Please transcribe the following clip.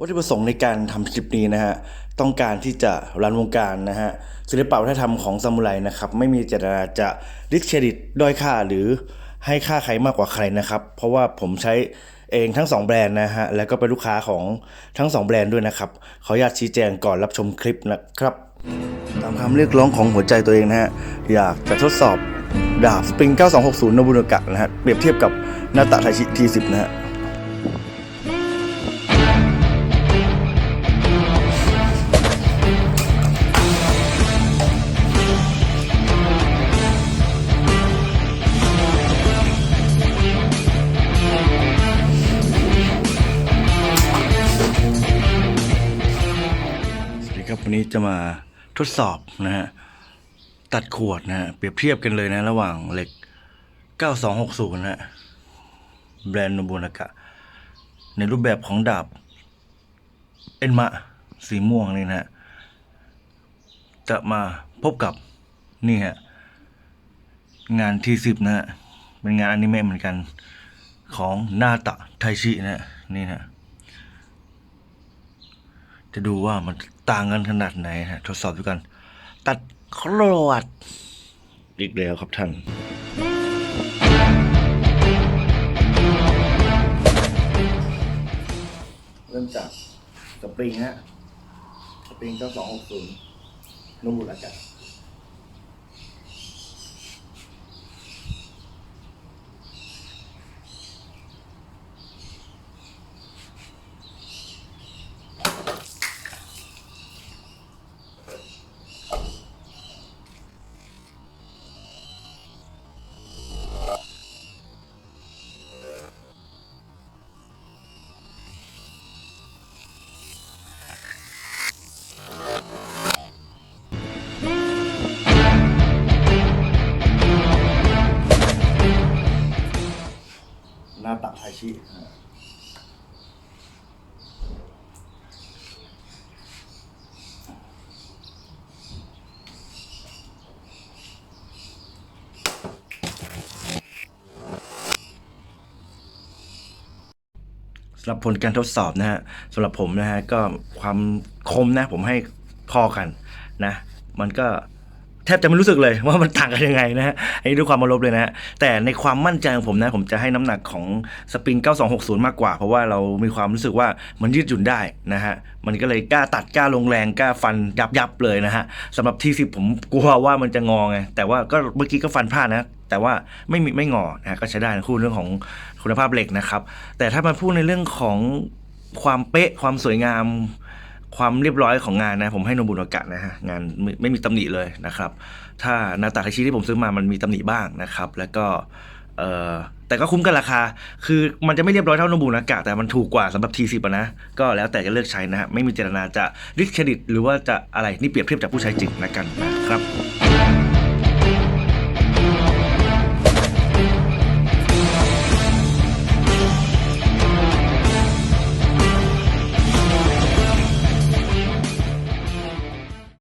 วัตถุประสงค์ในการทำคลิปนี้นะฮะต้องการที่จะรันวงการนะฮะศิลปะวัฒนธรรมของซามูไรนะครับไม่มีเจตนาจะดิสเครดิตด้อยค่าหรือให้ค่าใครมากกว่าใครนะครับ เพราะว่าผมใช้เองทั้งสองแบรนด์นะฮะแล้วก็เป็นลูกค้าของทั้งสองแบรนด์ด้วยนะครับขออนุญาตชี้แจงก่อนรับชมคลิปนะครับ ตามคำเรียกร้องของหัวใจตัวเองนะฮะอยากจะทดสอบดาบสปริง 9260 โนบุนกะนะฮะเปรียบเทียบกับนาตะไทชิ T10 นะฮะ ครับวันนี้จะมาทดสอบนะฮะตัดขวดนะฮะเปรียบเทียบกันเลยนะ ระหว่างเหล็ก 9260นะฮะแบรนด์โนบุนากะ ในรูปแบบของดาบ เอ็นมะ สีม่วงนี่นะฮะจะมาพบกับนี่ฮะงานที่สิบนะฮะเป็นงานอนิเมะเหมือนกันของนาตะไทชินะฮะนี่นะจะดูว่ามัน ต่างกันขนาดไหนฮะทดสอบดูกัน ตัดครวดอีกแล้วครับท่านเริ่มจากสปริงฮะสปริงเจ้าสองหกศูนย์นุ่มบุรากา ชิสำหรับผลการทดสอบนะฮะสำหรับผมนะฮะก็ความคมนะผมให้พอกันนะ มันก็ แทบจะไม่รู้สึกเลยว่ามันต่างกันยังไงนะฮะอันนี้ด้วยความเคารพเลยนะฮะแต่ในความมั่นใจของผมนะ ผมจะให้น้ำหนักของสปริง 9260 มากกว่า เพราะว่าเรามีความรู้สึกว่ามันยืดหยุ่นได้นะฮะมันก็เลยกล้าตัดกล้าลงแรงกล้าฟันยับยับๆเลยนะฮะสำหรับที่สิบผมกลัวว่ามันจะงอไงแต่ว่าก็เมื่อกี้ก็ฟันพลาดนะแต่ว่าไม่มีไม่งอนะฮะก็ใช้ได้นะคู่เรื่องของคุณภาพเหล็กนะครับแต่ถ้ามาพูดในเรื่องของความเป๊ะความสวยงาม ความเรียบร้อยของงานนะผมให้โนบุนากะนะฮะงานไม่ไม่มีตำหนิเลยนะครับ ถ้านาตาคาชิที่ผมซื้อมามันมีตำหนิบ้างนะครับ แล้วก็เอ่อแต่ก็คุ้มกันราคา คือมันจะไม่เรียบร้อยเท่าโนบุนากะแต่มันถูกกว่าสำหรับ T10 อะนะ ก็แล้วแต่จะเลือกใช้นะฮะไม่มีเจตนาจะดิสเครดิต หรือว่าจะอะไรนี่เปรียบเทียบจากผู้ใช้จริงนะกันนะครับ